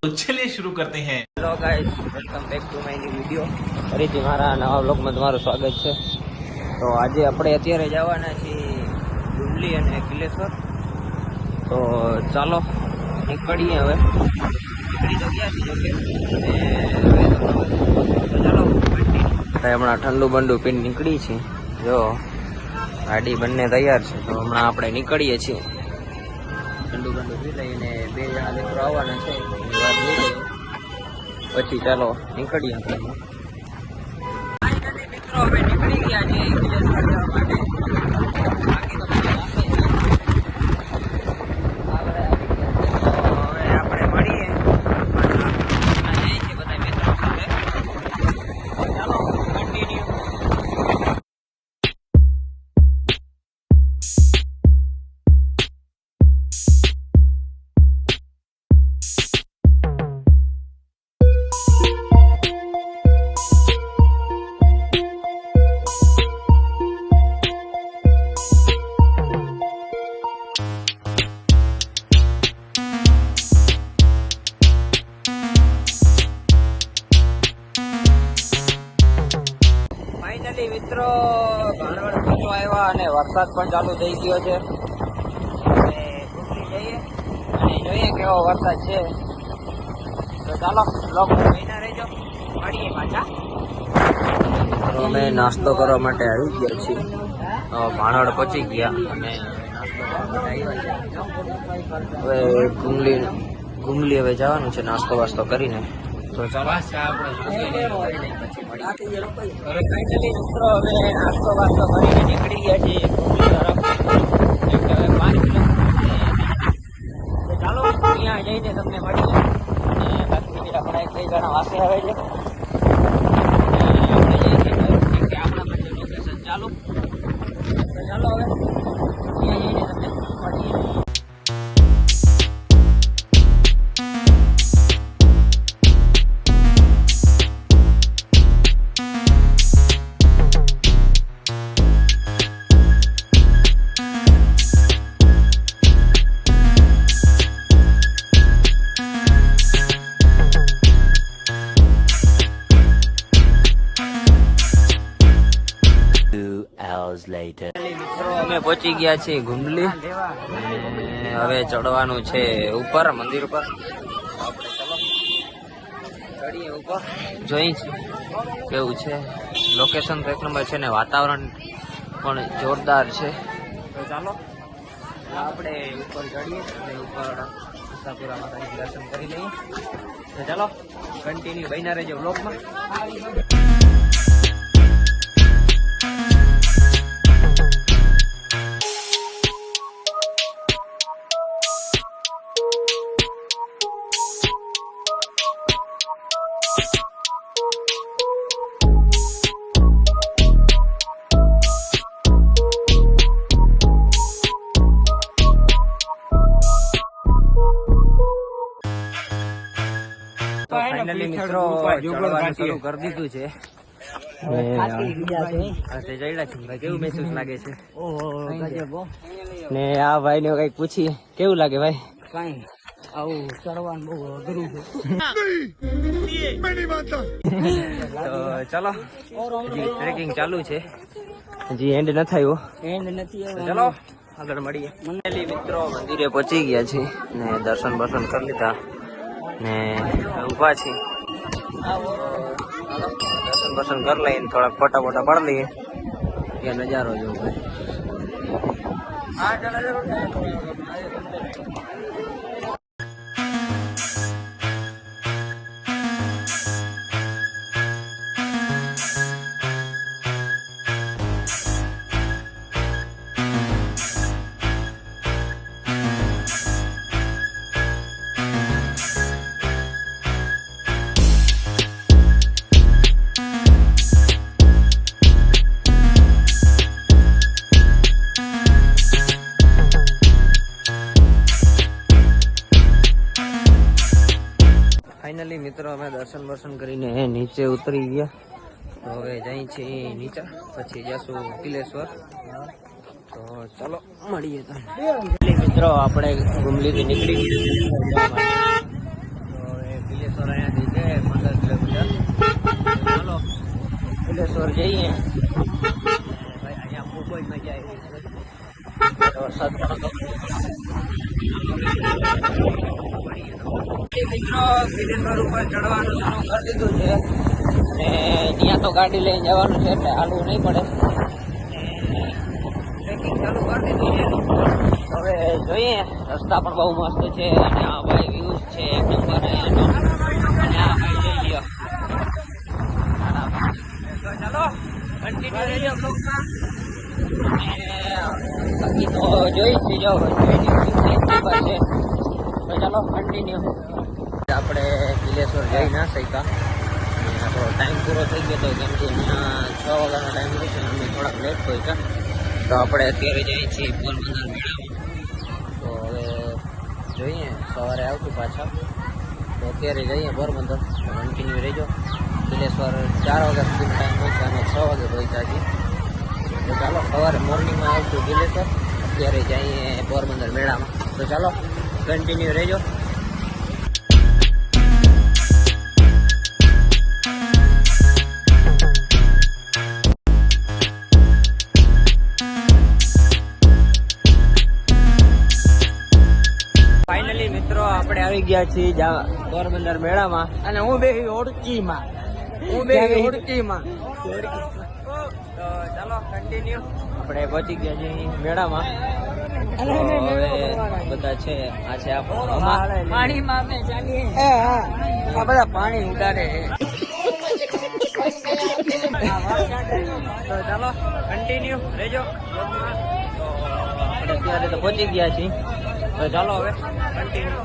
तो चलिए शुरू करते हैं hello guys welcome back to my new video ફરીથી મારા નવા બ્લોગમાં તમારું સ્વાગત છે તો આજે આપણે અત્યારે જવાના છીએ ડુમલી અને કિલેશ્વર તો ચાલો નીકળીએ હવે નીકળી તો ગયા છીએ જોકે અને હવે તો ચાલો તો હમણાં ઠંડુ બંડુ પીને નીકળી છે જો ગાડી બંને તૈયાર છે તો હમણાં આપણે નીકળીએ છીએ ઠંડુ બંડુ પી લઈને બે જણા મિત્રો આવવાના છે પછી ચાલો નીકળીએ આપણે. મિત્રો અમે નીકળી ગયા છીએ ફાઇનલી મિત્રો, ભાણવડ આવ્યા અને વરસાદ પણ ચાલુ થઈ ગયો છે. અને ઉતરી જઈએ જોઈએ કેવો વરસાદ છે. તો ચાલો બ્લોગ મહિના રહેજો. મળીએ પાછા. અમે નાસ્તો કરવા માટે આવી ગયા છીએ. ભાણવડ પહોંચી ગયા અને. હવે ગુમલી ગુમલી હવે જવાનું છે નાસ્તો વાસ્તો કરીને. તો ચાલો ફાઇનલી મિત્રો હવે નાસ્તો વાસ્તો કરીને નીકળી ગયા છીએ તરફ. હવે ત્યાં જઈને તમને મળીએ અને બાકી બીજા આપણા એક બે જણા વાસે આવે છે. મિત્રો અમે પહોંચી ગયા છીએ ગુંડલી. હવે ચડવાનું છે ઉપર, મંદિર ઉપર. ચડીએ ઉપર. જોઈ કેવું છે. લોકેશન તો એક નંબર છે ને વાતાવરણ પણ જોરદાર છે. ચાલો. આપણે ઉપર ચડીએ ઉપર આશાપુરા માતાજી દર્શન કરી લઈએ. તો ચાલો કન્ટિન્યુ બન્યા રહેજો બ્લોગમાં ફાઇનલી મિત્રો ચડવાનું શરૂ કરી દીધું છે. ને આ ભાઈ ને કંઈક પૂછીએ. કેવું લાગે ભાઈ? કઈ આવું ચડવાનું બહુ અઘરું છે. તો ચલો ટ્રેકિંગ ચાલુ છે. હજી એન્ડ ન થયો એન્ડ નથી ચલો આગળ મળીએ. મિત્રો મંદિરે પહોંચી ગયા છે ને દર્શન બર્શન કરી લીધા. ને ઊભા છે દર્શન બર્શન કરી લઈએ ને થોડાક ફોટા ફોટા પાડી લઈએ. કે નજારો જોવો ભાઈ. ફાઇનલી મિત્રો, અમે દર્શન દર્શન કરીને નીચે ઉતરી ગયા. તો હવે જઈ છીએ નીચે. પછી જશું કિલેશ્વર તો ચાલો, મળીએ તો મિત્રો, આપણે ગુમલીથી નીકળી ગયા. તો એ કિલેશ્વર અહીંયાથી છે, પંદર ચાલો કિલેશ્વર જઈએ. અહીંયા ખૂબ મજા આવી. વરસાદ અને ત્યાં તો ગાડી લઈને જવાનું છે એટલે હાલવું નહીં પડે હવે જોઈએ રસ્તા પણ બહુ મસ્ત છે અને આ ભાઈ વ્યૂઝ છે એક નંબર અને આ છે ચાલો કન્ટિન્યુ આપણે કિલેશ્વર જઈ ના શક્યા. આપણો ટાઈમ પૂરો થઈ ગયો હતો કેમ કે અહીંયા છ વાગ્યાનો ટાઈમ હોય છે અમે થોડાક લેટ થઈ ગયા તો આપણે અત્યારે જઈએ છીએ પોરબંદર મેળામાં. તો હવે જોઈએ, સવારે આવશું પાછા. તો અત્યારે જઈએ પોરબંદર. કન્ટિન્યુ રહેજો. કિલેશ્વર ચાર વાગ્યા સુધીનો ટાઈમ હોય છે અને છ વાગે પહોંચ્યા છીએ. તો ચાલો, સવારે મોર્નિંગમાં આવશું કિલેશ્વર. અત્યારે જઈએ પોરબંદર મેળામાં. તો ચાલો કન્ટિન્યુ રહેજો. આવી ગયા છીએ પોરબંદર મેળામાં. અને હું બે ઓળખીમાં હું બે ઓળખીમાં તો ચાલો કન્ટિન્યુ આપણે પહોંચી ગયા છીએ મેળામાં. બધા છે આ છે આ બધા પાણી ઉડાડે તો ચાલો કન્ટિન્યુ રહેજો. આપણે અત્યારે તો પહોંચી ગયા છીએ. તો ચાલો હવે કન્ટિન્યુ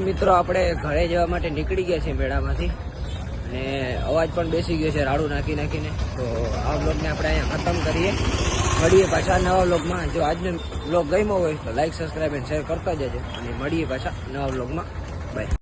ફાઇનલી મિત્રો, આપણે ઘરે જવા માટે નીકળી ગયા છીએ મેળામાંથી. અને અવાજ પણ બેસી ગયો છે, રાડું નાખી નાખીને. તો આ બ્લોગને આપણે અહીંયા ખતમ કરીએ. મળીએ પાછા નવા બ્લોગમાં જો આજનો બ્લોગ ગમ્યો હોય તો લાઇક સબસ્ક્રાઈબ એન્ડ શેર કરતા જજો. અને મળીએ પાછા નવા બ્લોગમાં બાય